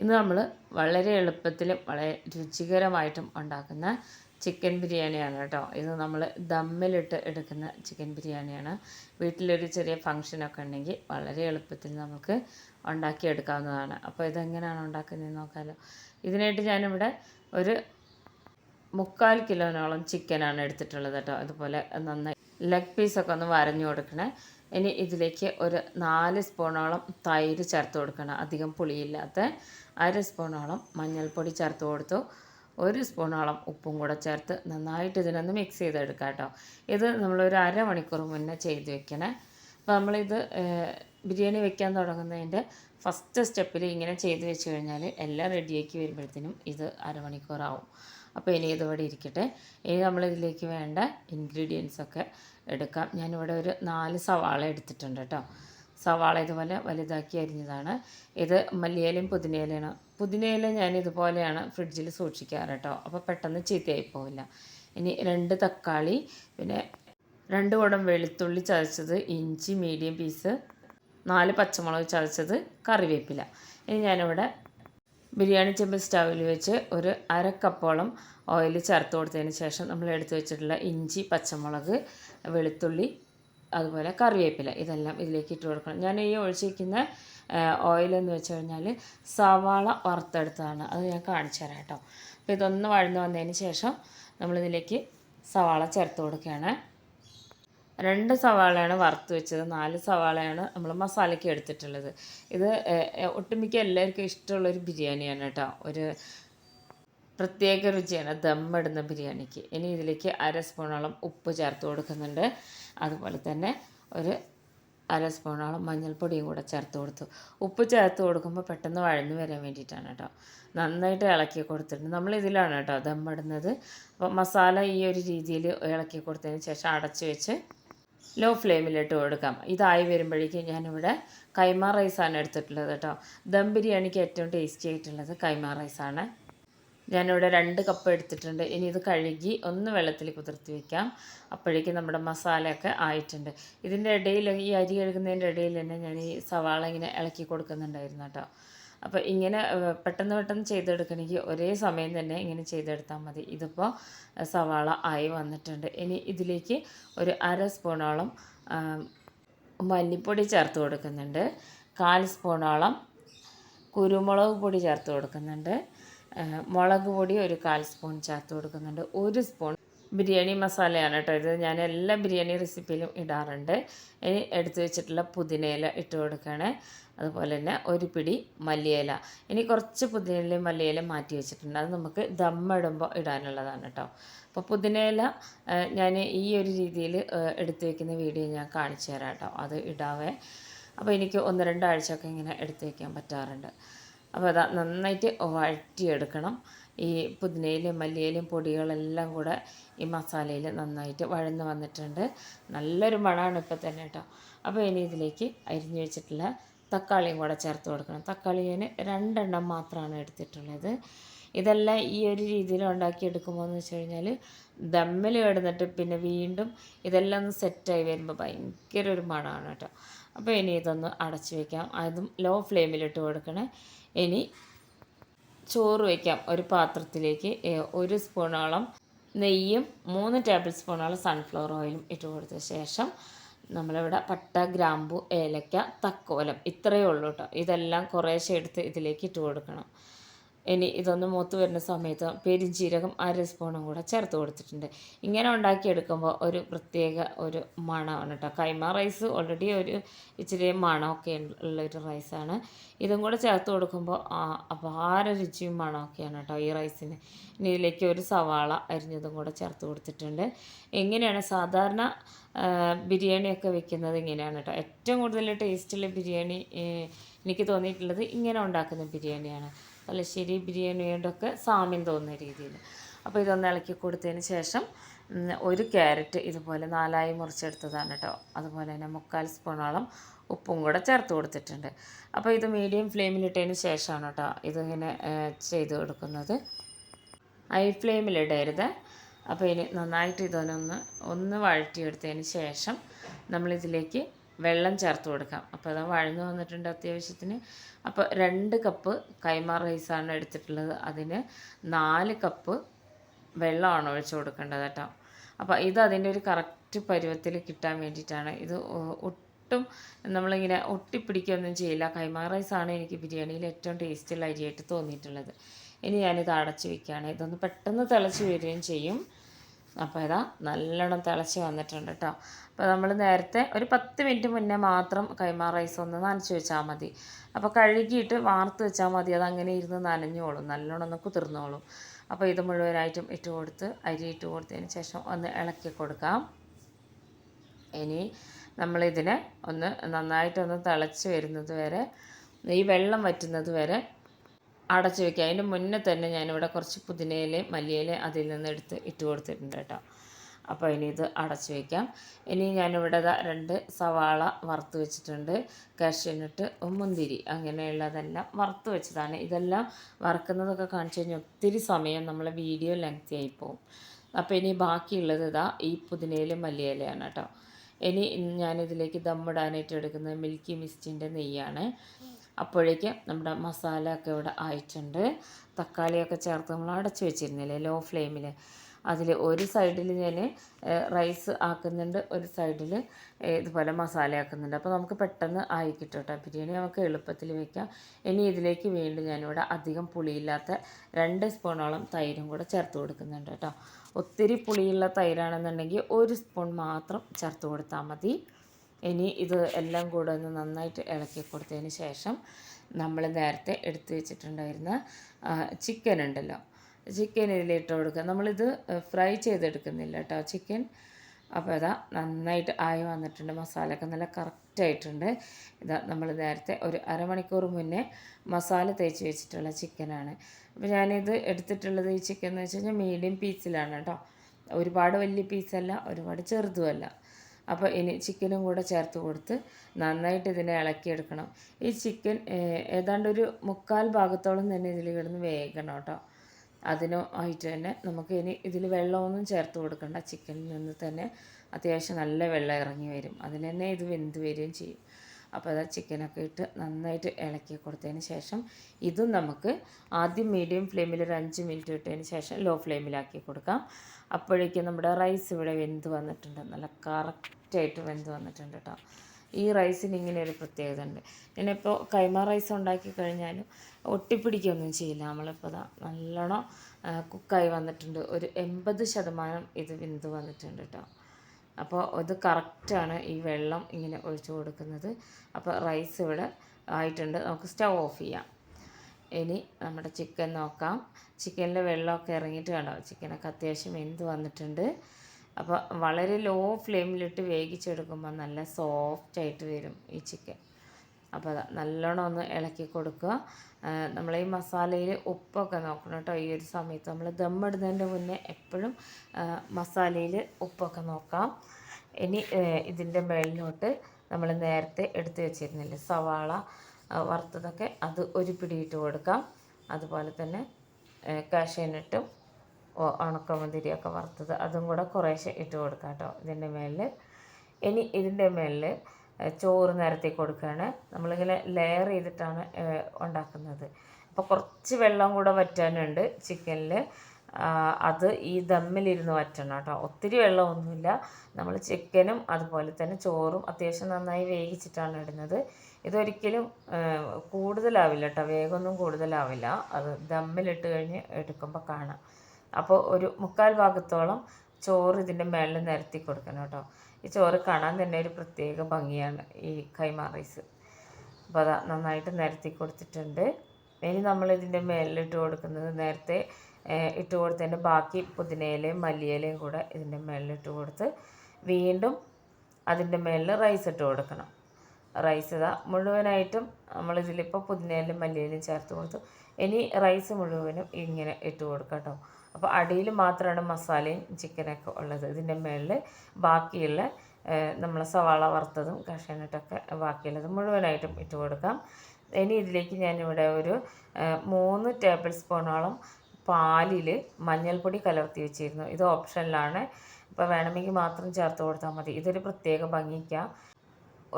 ഇന്ന് നമ്മൾ വളരെ എളുപ്പത്തിൽ വളരെ രുചികരമായിട്ടും ഉണ്ടാക്കുന്ന ചിക്കൻ ബിരിയാണിയാണ് കേട്ടോ. ഇത് നമ്മൾ ദമ്മിലിട്ട് എടുക്കുന്ന ചിക്കൻ ബിരിയാണിയാണ്. വീട്ടിലൊരു ചെറിയ ഫങ്ഷനൊക്കെ ഉണ്ടെങ്കിൽ വളരെ എളുപ്പത്തിൽ നമുക്ക് ഉണ്ടാക്കിയെടുക്കാവുന്നതാണ്. അപ്പോൾ ഇതെങ്ങനെയാണ് ഉണ്ടാക്കുന്നത് നോക്കാമല്ലോ ഇതിനായിട്ട് ഞാനിവിടെ ഒരു മുക്കാൽ കിലോനോളം ചിക്കനാണ് എടുത്തിട്ടുള്ളത് കേട്ടോ. അതുപോലെ നന്നായി ലെഗ് പീസൊക്കെ ഒന്ന് വരഞ്ഞു കൊടുക്കണേ. ഇനി ഇതിലേക്ക് ഒരു നാല് സ്പൂണോളം തൈര് ചേർത്ത് കൊടുക്കണം. അധികം പുളിയില്ലാത്ത അര സ്പൂണോളം മഞ്ഞൾപ്പൊടി ചേർത്ത് കൊടുത്തു. ഒരു സ്പൂണോളം ഉപ്പും കൂടെ ചേർത്ത് നന്നായിട്ട് ഇതിനൊന്ന് മിക്സ് ചെയ്തെടുക്കാം കേട്ടോ. ഇത് നമ്മളൊരു അരമണിക്കൂർ മുന്നേ ചെയ്ത് വെക്കണേ. അപ്പോൾ നമ്മളിത് ബിരിയാണി വെക്കാൻ തുടങ്ങുന്നതിന്റെ ഫസ്റ്റ് സ്റ്റെപ്പിൽ ഇങ്ങനെ ചെയ്ത് വെച്ച് കഴിഞ്ഞാൽ എല്ലാം റെഡിയാക്കി വരുമ്പോഴത്തേനും ഇത് അരമണിക്കൂറാവും. അപ്പോൾ ഇനി ഇതിവിടെ ഇരിക്കട്ടെ. ഇനി നമ്മളിതിലേക്ക് വേണ്ട ഇൻഗ്രീഡിയൻസ് ഒക്കെ എടുക്കാം. ഞാനിവിടെ ഒരു നാല് സവാള എടുത്തിട്ടുണ്ട് കേട്ടോ. സവാള ഇതുപോലെ വലുതാക്കി അരിഞ്ഞതാണ്. ഇത് മല്ലിയിലയും പുതിനയിലയാണ്. പുതിനയില ഞാൻ ഇതുപോലെയാണ് ഫ്രിഡ്ജിൽ സൂക്ഷിക്കാറ് കേട്ടോ. അപ്പോൾ പെട്ടെന്ന് ചീത്തയായി പോവില്ല. ഇനി രണ്ട് തക്കാളി പിന്നെ രണ്ട് കുടം വെളുത്തുള്ളി ചതച്ചത് ഇഞ്ചി മീഡിയം പീസ് നാല് പച്ചമുളക് ചതച്ചത് കറിവേപ്പില. ഇനി ഞാനിവിടെ ബിരിയാണി ചെമ്പ് സ്റ്റൗവിൽ വെച്ച് ഒരു അര കപ്പോളം ഓയിൽ ചേർത്ത് കൊടുത്തതിന് ശേഷം നമ്മൾ എടുത്തു വെച്ചിട്ടുള്ള ഇഞ്ചി പച്ചമുളക് വെളുത്തുള്ളി അതുപോലെ കറിവേപ്പില ഇതെല്ലാം ഇതിലേക്ക് ഇട്ട് കൊടുക്കണം. ഞാൻ ഈ ഒഴിച്ചിരിക്കുന്ന ഓയിലെന്ന് വെച്ച് കഴിഞ്ഞാൽ സവാള വറുത്തെടുത്തതാണ്. അത് ഞാൻ കാണിച്ചു തരാം കേട്ടോ. അപ്പോൾ ഇതൊന്ന് വഴന്ന് വന്നതിന് ശേഷം നമ്മളിതിലേക്ക് സവാള ചേർത്ത് കൊടുക്കുകയാണ്. രണ്ട് സവാളയാണ് വറുത്ത് വെച്ചത്. നാല് സവാളയാണ് നമ്മൾ മസാലയ്ക്ക് എടുത്തിട്ടുള്ളത്. ഇത് ഒട്ടുമിക്ക എല്ലാവർക്കും ഇഷ്ടമുള്ളൊരു ബിരിയാണിയാണ് കേട്ടോ. ഒരു പ്രത്യേക രുചിയാണ് ദമ്മിടുന്ന ബിരിയാണിക്ക്. ഇനി ഇതിലേക്ക് അര സ്പൂണോളം ഉപ്പ് ചേർത്ത് കൊടുക്കുന്നുണ്ട്. അതുപോലെ തന്നെ ഒരു അര സ്പൂണോളം മഞ്ഞൾപ്പൊടിയും കൂടെ ചേർത്ത് കൊടുത്തു. ഉപ്പ് ചേർത്ത് കൊടുക്കുമ്പോൾ പെട്ടെന്ന് വഴഞ്ഞു വരാൻ വേണ്ടിയിട്ടാണ് കേട്ടോ. നന്നായിട്ട് ഇളക്കി കൊടുത്തിട്ടുണ്ട്. നമ്മൾ ഇതിലാണ് കേട്ടോ ദമ്മിടുന്നത് അപ്പോൾ മസാല ഈ ഒരു രീതിയിൽ ഇളക്കി കൊടുത്തതിന് ശേഷം അടച്ചു വെച്ച് ലോ ഫ്ലെയിമിലിട്ട് കൊടുക്കാം. ഇതായി വരുമ്പോഴേക്കും ഞാനിവിടെ കൈമ റൈസാണ് എടുത്തിട്ടുള്ളത് കേട്ടോ. ദം ബിരിയാണിക്ക് ഏറ്റവും ടേസ്റ്റി ആയിട്ടുള്ളത് കൈമ റൈസാണ്. ഞാനിവിടെ രണ്ട് കപ്പ് എടുത്തിട്ടുണ്ട്. ഇനി ഇത് കഴുകി ഒന്ന് വെള്ളത്തിൽ കുതിർത്തി വെക്കാം. അപ്പോഴേക്കും നമ്മുടെ മസാലയൊക്കെ ആയിട്ടുണ്ട്. ഇതിന്റെ ഇടയിൽ ഈ അരി കഴുകുന്നതിന്റെ ഇടയിൽ തന്നെ ഞാൻ ഈ സവാള ഇങ്ങനെ ഇളക്കി കൊടുക്കുന്നുണ്ടായിരുന്നു കേട്ടോ. അപ്പോൾ ഇങ്ങനെ പെട്ടെന്ന് പെട്ടെന്ന് ചെയ്തെടുക്കണമെങ്കിൽ ഒരേ സമയം തന്നെ ഇങ്ങനെ ചെയ്തെടുത്താൽ മതി. ഇതിപ്പോൾ സവാള ആയി വന്നിട്ടുണ്ട്. ഇനി ഇതിലേക്ക് ഒരു അര സ്പൂണോളം മല്ലിപ്പൊടി ചേർത്ത് കൊടുക്കുന്നുണ്ട്. കാൽ സ്പൂണോളം കുരുമുളക് പൊടി ചേർത്ത് കൊടുക്കുന്നുണ്ട്. മുളക് പൊടി ഒരു കാൽ സ്പൂൺ ചേർത്ത് കൊടുക്കുന്നുണ്ട്. ഒരു സ്പൂൺ ബിരിയാണി മസാലയാണ് കേട്ടോ ഇത്. ഞാൻ എല്ലാ ബിരിയാണി റെസിപ്പിയിലും ഇടാറുണ്ട്. ഇനി എടുത്തു വെച്ചിട്ടുള്ള പുതിനയില ഇട്ട് കൊടുക്കണേ അതുപോലെ തന്നെ ഒരു പിടി മല്ലിയില. ഇനി കുറച്ച് പുതിനയിലയും മല്ലിയിലയും മാറ്റി വെച്ചിട്ടുണ്ട്. അത് നമുക്ക് ദമ്മിടുമ്പോൾ ഇടാനുള്ളതാണ് കേട്ടോ. അപ്പോൾ പുതിനയില ഞാൻ ഈ ഒരു രീതിയിൽ എടുത്തു വെക്കുന്ന വീഡിയോ ഞാൻ കാണിച്ചു തരാം കേട്ടോ. അത് ഇടാവേ. അപ്പോൾ എനിക്ക് ഒന്ന് രണ്ടാഴ്ചയൊക്കെ ഇങ്ങനെ എടുത്തു വയ്ക്കാൻ പറ്റാറുണ്ട്. അപ്പോൾ അത് നന്നായിട്ട് വഴറ്റിയെടുക്കണം. ഈ പുതിനയിലും മല്ലിയിലും പൊടികളെല്ലാം കൂടെ ഈ മസാലയിൽ നന്നായിട്ട് വഴന്ന് വന്നിട്ടുണ്ട്. നല്ലൊരു മണമാണ് ഇപ്പോൾ തന്നെ കേട്ടോ. അപ്പോൾ ഇനി ഇതിലേക്ക് അരിഞ്ഞു വെച്ചിട്ടുള്ള തക്കാളിയും കൂടെ ചേർത്ത് കൊടുക്കണം. തക്കാളി ഞാൻ രണ്ടെണ്ണം മാത്രമാണ് എടുത്തിട്ടുള്ളത്. ഇതെല്ലാം ഈ ഒരു രീതിയിൽ ഉണ്ടാക്കിയെടുക്കുമ്പോൾ എന്ന് വെച്ച് കഴിഞ്ഞാൽ ദമ്മിൽ കിടന്നിട്ട് പിന്നെ വീണ്ടും ഇതെല്ലാം ഒന്ന് സെറ്റായി വരുമ്പോൾ ഭയങ്കര ഒരു മണമാണ് കേട്ടോ. അപ്പോൾ ഇനി ഇതൊന്ന് അടച്ചു വയ്ക്കാം അതും ലോ ഫ്ലെയിമിലിട്ട് കൊടുക്കണേ. ഇനി ചോറ് വയ്ക്കാം. ഒരു പാത്രത്തിലേക്ക് ഒരു സ്പൂണോളം നെയ്യും മൂന്ന് ടേബിൾ സ്പൂണോളം സൺഫ്ലവർ ഓയിലും ഇട്ട് കൊടുത്ത ശേഷം നമ്മളിവിടെ പട്ട ഗ്രാമ്പു ഏലക്ക തക്കോലം ഇത്രയേ ഉള്ളൂ കേട്ടോ ഇതെല്ലാം കുറേശ്ശെ എടുത്ത് ഇതിലേക്ക് ഇട്ട് കൊടുക്കണം. ഇനി ഇതൊന്ന് മൂത്ത് വരുന്ന സമയത്ത് ജീരകം അര സ്പൂണും കൂടെ ചേർത്ത് കൊടുത്തിട്ടുണ്ട്. ഇങ്ങനെ ഉണ്ടാക്കിയെടുക്കുമ്പോൾ ഒരു പ്രത്യേക ഒരു മണമാണ് കേട്ടോ. കൈമ റൈസ് ഓൾറെഡി ഒരു ഇച്ചിരി മണമൊക്കെ ഉള്ളൊരു റൈസാണ്. ഇതും കൂടെ ചേർത്ത് കൊടുക്കുമ്പോൾ അപാര രുചിയും മണമൊക്കെയാണ് കേട്ടോ ഈ റൈസിന്. ഇനി ഇതിലേക്ക് ഒരു സവാള അരിഞ്ഞതും കൂടെ ചേർത്ത് കൊടുത്തിട്ടുണ്ട്. എങ്ങനെയാണ് സാധാരണ ബിരിയാണിയൊക്കെ വെക്കുന്നത് ഇങ്ങനെയാണ് കേട്ടോ. ഏറ്റവും കൂടുതൽ ടേസ്റ്റുള്ള ബിരിയാണി എനിക്ക് തോന്നിയിട്ടുള്ളത് ഇങ്ങനെ ഉണ്ടാക്കുന്ന ബിരിയാണിയാണ്. തലശ്ശേരി ബിരിയാണിയോടൊക്കെ സാമ്യം തോന്നുന്ന രീതിയിൽ അപ്പോൾ ഇതൊന്ന് ഇളക്കി കൊടുത്തതിന് ശേഷം ഒരു ക്യാരറ്റ് ഇതുപോലെ നാലായി മുറിച്ചെടുത്തതാണ് കേട്ടോ അതുപോലെ തന്നെ മുക്കാൽ സ്പൂണോളം ഉപ്പും കൂടെ ചേർത്ത് കൊടുത്തിട്ടുണ്ട്. അപ്പോൾ ഇത് മീഡിയം ഫ്ലെയിമിലിട്ടതിന് ശേഷമാണ് കേട്ടോ ഇതിങ്ങനെ ചെയ്ത് കൊടുക്കുന്നത്. ഹൈ ഫ്ലെയിമിലിടരുത്. അപ്പോൾ ഇനി നന്നായിട്ട് ഇതൊന്നൊന്ന് ഒന്ന് വഴറ്റിയെടുത്തതിന് ശേഷം നമ്മളിതിലേക്ക് വെള്ളം ചേർത്ത് കൊടുക്കാം. അപ്പോൾ അത് വഴഞ്ഞു വന്നിട്ടുണ്ട് അത്യാവശ്യത്തിന്. അപ്പോൾ രണ്ട് കപ്പ് കൈമ റൈസാണ് എടുത്തിട്ടുള്ളത്. അതിന് നാല് കപ്പ് വെള്ളമാണ് ഒഴിച്ചു കൊടുക്കേണ്ടത് കേട്ടോ. അപ്പോൾ ഇത് അതിന്റെ ഒരു കറക്റ്റ് പരുവത്തിൽ കിട്ടാൻ വേണ്ടിയിട്ടാണ്. ഇത് ഒട്ടും നമ്മളിങ്ങനെ ഒട്ടിപ്പിടിക്കുകയൊന്നും ചെയ്യില്ല. കൈമാർ റൈസാണ് എനിക്ക് ബിരിയാണിയിൽ ഏറ്റവും ടേസ്റ്റുള്ള അരിയായിട്ട് തോന്നിയിട്ടുള്ളത്. ഇനി ഞാനിത് അടച്ച് വയ്ക്കുകയാണ് ഇതൊന്ന് പെട്ടെന്ന് തിളച്ച് വരികയും ചെയ്യും. അപ്പോൾ ഇതാ നല്ലോണം തിളച്ച് വന്നിട്ടുണ്ട് കേട്ടോ അപ്പോൾ നമ്മൾ നേരത്തെ ഒരു പത്ത് മിനിറ്റ് മുന്നേ മാത്രം കൈമാ റൈസ് ഒന്ന് നനച്ച് വെച്ചാൽ മതി. അപ്പോൾ കഴുകിയിട്ട് വാർത്ത് വെച്ചാൽ മതി. അത് അങ്ങനെ ഇരുന്ന് നനഞ്ഞോളും. നല്ലോണം ഒന്ന് കുതിർന്നോളും. അപ്പോൾ ഇത് മുഴുവനായിട്ടും ഇട്ട് കൊടുത്ത് അരി ഇട്ട് കൊടുത്തതിന് ശേഷം ഒന്ന് ഇളക്കി കൊടുക്കാം. ഇനി നമ്മളിതിനെ ഒന്ന് നന്നായിട്ടൊന്ന് തിളച്ച് വരുന്നത് വരെ ഈ വെള്ളം വറ്റുന്നത് വരെ അടച്ചു വെക്കുക. അതിന്റെ മുന്നേ തന്നെ ഞാനിവിടെ കുറച്ച് പുതിനയിലയും മല്ലിയിലയും അതിൽ നിന്ന് എടുത്ത് ഇട്ട് കൊടുത്തിട്ടുണ്ട് കേട്ടോ. അപ്പോൾ ഇനി ഇത് അടച്ചു വയ്ക്കാം ഇനി ഞാനിവിടെ രണ്ട് സവാള വറുത്ത് വെച്ചിട്ടുണ്ട്. കാഷ്യനട്ട് മുന്തിരി അങ്ങനെയുള്ളതെല്ലാം വറുത്ത് വെച്ചതാണ്. ഇതെല്ലാം വറുക്കുന്നതൊക്കെ കാണിച്ചു കഴിഞ്ഞാൽ ഒത്തിരി സമയം നമ്മളെ വീഡിയോ ലെങ്തി ആയി പോകും അപ്പോൾ ഇനി ബാക്കിയുള്ളത് ഇതാ ഈ പുതിനയിലും മല്ലിയിലയാണ് കേട്ടോ. ഇനി ഞാനിതിലേക്ക് ദമ്മിടാനായിട്ട് എടുക്കുന്നത് മിൽക്കി മിസ്റ്റിന്റെ നെയ്യാണ്. അപ്പോഴേക്കും നമ്മുടെ മസാല ഇവിടെ ആയിട്ടുണ്ട്. തക്കാളിയൊക്കെ ചേർത്ത് നമ്മൾ അടച്ചു വെച്ചിരുന്നില്ലേ? ലോ. ഫ്ലെയിമിൽ അതിൽ ഒരു സൈഡിൽ ഞാൻ റൈസ് ആക്കുന്നുണ്ട് ഒരു സൈഡിൽ ഇതുപോലെ മസാല ആക്കുന്നുണ്ട്. അപ്പോൾ നമുക്ക് പെട്ടെന്ന് ആയി കിട്ടും കേട്ടോ ബിരിയാണി നമുക്ക് എളുപ്പത്തിൽ വയ്ക്കാം ഇനി ഇതിലേക്ക് വീണ്ടും ഞാനിവിടെ അധികം പുളിയില്ലാത്ത രണ്ട് സ്പൂണോളം തൈരും കൂടെ ചേർത്ത് കൊടുക്കുന്നുണ്ട് കേട്ടോ ഒത്തിരി പുളിയുള്ള തൈരാണെന്നുണ്ടെങ്കിൽ ഒരു സ്പൂൺ മാത്രം ചേർത്ത് കൊടുത്താൽ മതി. ഇനി ഇത് എല്ലാം കൂടെ ഒന്ന് നന്നായിട്ട് ഇളക്കി കൊടുത്തതിന് ശേഷം നമ്മൾ നേരത്തെ എടുത്തു വെച്ചിട്ടുണ്ടായിരുന്ന ചിക്കൻ ഉണ്ടല്ലോ. ചിക്കൻ ഇതിലിട്ട് കൊടുക്കുക. നമ്മളിത് ഫ്രൈ ചെയ്തെടുക്കുന്നില്ല കേട്ടോ ചിക്കൻ അപ്പോൾ ഇതാ നന്നായിട്ട് ആയി വന്നിട്ടുണ്ട്. മസാലയൊക്കെ നല്ല കറക്റ്റായിട്ടുണ്ട് ഇതാ നമ്മൾ നേരത്തെ ഒരു അരമണിക്കൂർ മുന്നേ മസാല തേച്ച് വെച്ചിട്ടുള്ള ചിക്കനാണ് അപ്പോൾ ഞാനിത് എടുത്തിട്ടുള്ളത് ഈ ചിക്കൻ എന്ന് വെച്ച് കഴിഞ്ഞാൽ മീഡിയം പീസിലാണ് കേട്ടോ. ഒരുപാട് വലിയ പീസല്ല ഒരുപാട് ചെറുതുമല്ല അപ്പോൾ ഇനി ചിക്കനും കൂടെ ചേർത്ത് കൊടുത്ത് നന്നായിട്ട് ഇതിനെ ഇളക്കിയെടുക്കണം. ഈ ചിക്കൻ ഏതാണ്ട് ഒരു മുക്കാൽ ഭാഗത്തോളം തന്നെ ഇതിൽ കിടന്ന് വേഗണം കേട്ടോ. അതിനോ ആയിട്ട് തന്നെ നമുക്ക് ഇനി ഇതിൽ വെള്ളമൊന്നും ചേർത്ത് കൊടുക്കണ്ട. ചിക്കനിൽ നിന്ന് തന്നെ അത്യാവശ്യം നല്ല വെള്ളം ഇറങ്ങി വരും. അതിൽ തന്നെ ഇത് വെന്ത് വരികയും ചെയ്യും. അപ്പോൾ അത് ചിക്കനൊക്കെ ഇട്ട് നന്നായിട്ട് ഇളക്കി കൊടുത്തതിന് ശേഷം ഇതും നമുക്ക് ആദ്യം മീഡിയം ഫ്ലെയിമിൽ ഒരു അഞ്ച് മിനിറ്റ് ഇട്ടതിന് ശേഷം ലോ ഫ്ലെയിമിലാക്കി കൊടുക്കാം. അപ്പോഴേക്കും നമ്മുടെ റൈസ് ഇവിടെ വെന്ത് വന്നിട്ടുണ്ട്. നല്ല കറക്റ്റായിട്ട് വെന്ത് വന്നിട്ടുണ്ട് കേട്ടോ ഈ റൈസിന് ഇങ്ങനെ ഒരു പ്രത്യേകത ഉണ്ട്. ഞാനിപ്പോൾ കൈമ റൈസ് ഉണ്ടാക്കി കഴിഞ്ഞാലും ഒട്ടിപ്പിടിക്കൊന്നും ചെയ്യില്ല. നമ്മളിപ്പോൾ ഇതാ നല്ലോണം കുക്കായി വന്നിട്ടുണ്ട്. ഒരു എൺപത് ശതമാനം ഇത് വെന്ത് വന്നിട്ടുണ്ട് കേട്ടോ അപ്പോൾ അത് കറക്റ്റാണ് ഈ വെള്ളം ഇങ്ങനെ ഒഴിച്ചു കൊടുക്കുന്നത്. അപ്പോൾ റൈസ് ഇവിടെ ആയിട്ടുണ്ട്. നമുക്ക് സ്റ്റൗ ഓഫ് ചെയ്യാം. ഇനി നമ്മുടെ ചിക്കൻ നോക്കാം. ചിക്കനിലെ വെള്ളമൊക്കെ ഇറങ്ങിയിട്ട് കണ്ടോ? ചിക്കനൊക്കെ അത്യാവശ്യം വെന്ത് വന്നിട്ടുണ്ട്. അപ്പോൾ വളരെ ലോ ഫ്ലെയിമിലിട്ട് വേവിച്ചെടുക്കുമ്പോൾ നല്ല സോഫ്റ്റായിട്ട് വരും ഈ ചിക്കൻ അപ്പോൾ നല്ലോണം ഒന്ന് ഇളക്കി കൊടുക്കുക. നമ്മൾ ഈ മസാലയിൽ ഉപ്പൊക്കെ നോക്കണം കേട്ടോ ഈ ഒരു സമയത്ത് നമ്മൾ ദമ്മിടുന്നതിന്റെ മുന്നേ എപ്പോഴും മസാലയിൽ ഉപ്പൊക്കെ നോക്കാം. ഇനി ഇതിന്റെ മേളിലോട്ട് നമ്മൾ നേരത്തെ എടുത്തു വെച്ചിരുന്നില്ലേ സവാള വറുത്തതൊക്കെ അത് ഒരു പിടിയിട്ട് കൊടുക്കാം. അതുപോലെ തന്നെ കാഷ്യനിട്ടും ഉണക്കമുന്തിരിയൊക്കെ വറുത്തത് അതും കൂടെ കുറേശ്ശെ ഇട്ട് കൊടുക്കാം കേട്ടോ ഇതിന്റെ മേളിൽ ഇനി ഇതിന്റെ മേളിൽ ചോറ് നിരത്തി കൊടുക്കുകയാണ്. നമ്മളിങ്ങനെ ലെയർ ചെയ്തിട്ടാണ് ഉണ്ടാക്കുന്നത്. അപ്പോൾ കുറച്ച് വെള്ളം കൂടെ വറ്റാനുണ്ട് ചിക്കനിൽ അത് ഈ ദമ്മിലിരുന്ന് വറ്റണം കേട്ടോ. ഒത്തിരി വെള്ളമൊന്നുമില്ല. നമ്മൾ ചിക്കനും അതുപോലെ തന്നെ ചോറും അത്യാവശ്യം നന്നായി വേവിച്ചിട്ടാണ് ഇടുന്നത്. ഇതൊരിക്കലും കൂടുതലാവില്ല കേട്ടോ. വേഗമൊന്നും കൂടുതലാവില്ല. അത് ദമ്മിലിട്ട് കഴിഞ്ഞ് എടുക്കുമ്പോൾ കാണാം. അപ്പോൾ ഒരു മുക്കാൽ ഭാഗത്തോളം ചോറ് ഇതിന്റെ മേളിൽ നിരത്തി കൊടുക്കണം കേട്ടോ. ഈ ചോറ് കാണാൻ തന്നെ ഒരു പ്രത്യേക ഭംഗിയാണ് ഈ കൈമാ റൈസ്. അപ്പോൾ അതാ നന്നായിട്ട് നിരത്തി കൊടുത്തിട്ടുണ്ട്. ഇനി നമ്മൾ ഇതിന്റെ മേലിലിട്ട് കൊടുക്കുന്നത് നേരത്തെ ഇട്ട് കൊടുത്തതിന്റെ ബാക്കി പുതിനയിലയും മല്ലിയിലയും കൂടെ ഇതിന്റെ മേലിലിട്ട് കൊടുത്ത് വീണ്ടും അതിന്റെ മേലിൽ റൈസ് ഇട്ട് കൊടുക്കണം. റൈസ് ഇതാ മുഴുവനായിട്ടും നമ്മളിതിലിപ്പോൾ പുതിനയിലും മല്ലിയിലും ചേർത്ത് കൊടുത്തു. ഇനി റൈസ് മുഴുവനും ഇങ്ങനെ ഇട്ട് കൊടുക്കാം കേട്ടോ. അപ്പോൾ അടിയിൽ മാത്രമാണ് മസാലയും ചിക്കനൊക്കെ ഉള്ളത്. ഇതിന്റെ മേളിൽ ബാക്കിയുള്ള നമ്മൾ സവാള വറുത്തതും കഷണിട്ടൊക്കെ ബാക്കിയുള്ളത് മുഴുവനായിട്ടും ഇട്ട് കൊടുക്കാം. ഇനി ഇതിലേക്ക് ഞാനിവിടെ ഒരു മൂന്ന് ടേബിൾ സ്പൂണോളം പാലിൽ മഞ്ഞൾപ്പൊടി കലർത്തി വെച്ചിരുന്നു. ഇത് ഓപ്ഷനിലാണ്. അപ്പോൾ വേണമെങ്കിൽ മാത്രം ചേർത്ത് കൊടുത്താൽ മതി. ഇതൊരു പ്രത്യേക ഭംഗിക്കാം.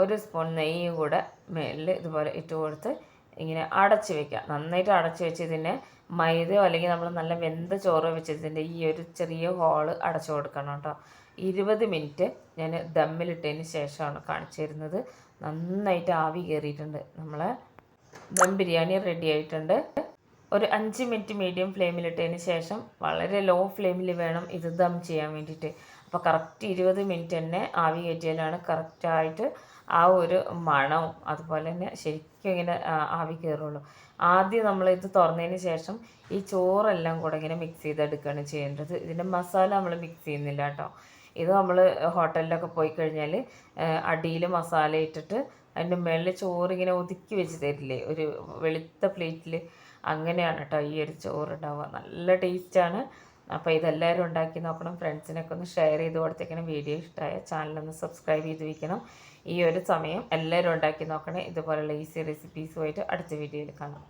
ഒരു സ്പൂൺ നെയ്യും കൂടെ മേലിൽ ഇതുപോലെ ഇട്ട് കൊടുത്ത് ഇങ്ങനെ അടച്ച് വെക്കുക. നന്നായിട്ട് അടച്ച് വെച്ച് ഇതിനെ മൈദയോ അല്ലെങ്കിൽ നമ്മൾ നല്ല വെന്ത ചോറോ വെച്ചതിന്റെ ഈ ഒരു ചെറിയ ഹോൾ അടച്ചു കൊടുക്കണം കേട്ടോ. ഇരുപത് മിനിറ്റ് ഞാൻ ദമ്മിലിട്ടതിന് ശേഷമാണ് കാണിച്ചു തരുന്നത്. നന്നായിട്ട് ആവി കയറിയിട്ടുണ്ട്. നമ്മളെ ദം ബിരിയാണി റെഡി ആയിട്ടുണ്ട്. ഒരു അഞ്ച് മിനിറ്റ് മീഡിയം ഫ്ലെയിമിലിട്ടതിന് ശേഷം വളരെ ലോ ഫ്ലെയിമിൽ വേണം ഇത് ദം ചെയ്യാൻ വേണ്ടിയിട്ട്. അപ്പോൾ കറക്റ്റ് ഇരുപത് മിനിറ്റ് തന്നെ ആവി കയറ്റിയാലാണ് കറക്റ്റായിട്ട് ആ ഒരു മണവും അതുപോലെ തന്നെ ശരിക്കും ഇങ്ങനെ ആവി കയറുള്ളൂ. ആദ്യം നമ്മൾ ഇത് തുറന്നതിന് ശേഷം ഈ ചോറെല്ലാം കൂടെ ഇങ്ങനെ മിക്സ് ചെയ്തെടുക്കുകയാണ് ചെയ്യേണ്ടത്. ഇതിന്റെ മസാല നമ്മൾ മിക്സ് ചെയ്യുന്നില്ല കേട്ടോ. ഇത് നമ്മൾ ഹോട്ടലിലൊക്കെ പോയി കഴിഞ്ഞാൽ അടിയിൽ മസാല ഇട്ടിട്ട് അതിന്റെ മുകളിൽ ചോറ് ഇങ്ങനെ ഒതുക്കി വെച്ച് തരില്ലേ? ഒരു വെളുത്ത പ്ലേറ്റിൽ അങ്ങനെയാണ് കേട്ടോ ഈ ഒരു ചോറ് ഉണ്ടാവുക. നല്ല ടേസ്റ്റാണ് അപ്പോൾ ഇതെല്ലാവരും ഉണ്ടാക്കി നോക്കണം ഫ്രണ്ട്സിനൊക്കെ ഒന്ന് ഷെയർ ചെയ്ത് കൊടുത്തേക്കണം വീഡിയോ ഇഷ്ടമായ ചാനലൊന്ന് സബ്സ്ക്രൈബ് ചെയ്ത് വയ്ക്കണം ഈ ഒരു സമയം എല്ലാവരും ഉണ്ടാക്കി നോക്കണേ. ഇതുപോലുള്ള ഈസി റെസിപ്പീസുമായിട്ട് അടുത്ത വീഡിയോയിൽ കാണാം.